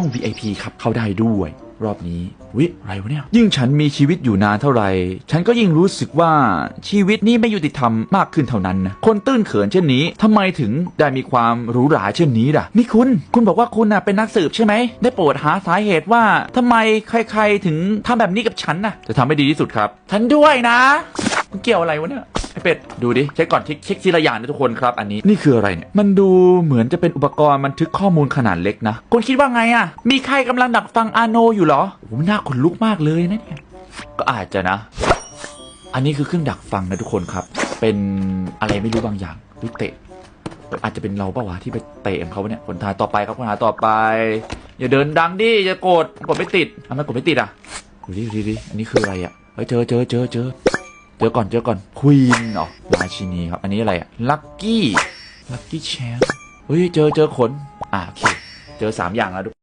ห้อง VIP ครับเข้าได้ด้วย รอบนี้วิอะไรวะเนี่ย ยิ่งฉันมีชีวิตอยู่นานเท่าไหร่ ฉันก็ยิ่งรู้สึกว่าชีวิตนี้ไม่ยุติธรรมมากขึ้นเท่านั้นนะคนตื้นเขินเช่นนี้ทำไมถึงได้มีความหรูหราเช่นนี้ล่ะนี่คุณ คุณบอกว่าคุณน่ะเป็นนักสืบใช่ไหม ได้โปรดหาสาเหตุว่าทำไมใครๆถึงทำแบบนี้กับฉันน่ะ จะทำให้ดีที่สุดครับ ฉันด้วยนะเกี่ยวอะไรวะเนี่ย ไอเป็ดดูดิเช็คก่อนเช็คเช็คทีละอย่างนะทุกคนครับอันนี้นี่คืออะไรเนี่ยมันดูเหมือนจะเป็นอุปกรณ์บันทึกข้อมูลขนาดเล็กนะคุณคิดว่าไงอะมีใครกำลังดักฟังอาโนอยู่เหรอโอ้โหน่าขนลุกมากเลยนะเนี่ยก็อาจจะนะ อันนี้คือเครื่องดักฟังนะทุกคนครับ เป็นอะไรไม่รู้บางอย่างหรือเตะ อาจจะเป็นเราเปล่าวะที่ไปเตะเขาเนี่ยคนทายต่อไปครับคนทายต่อไป อย่าเดินดังดิอย่ากดกดไม่ติดทำไมกดไม่ติดอะดูดิดูดิดิอันนี้คืออะไรอะเฮ้ยเจอเจอเจอเจอ เจอก่อนเจอก่อนควีนเหรอราชินีครับ อันนี้อะไรอะลัคกี้ลัคกี้แชมเฮ้ยเจอเจอขน อ่าโอเค เจอสามอย่างแล้วทุก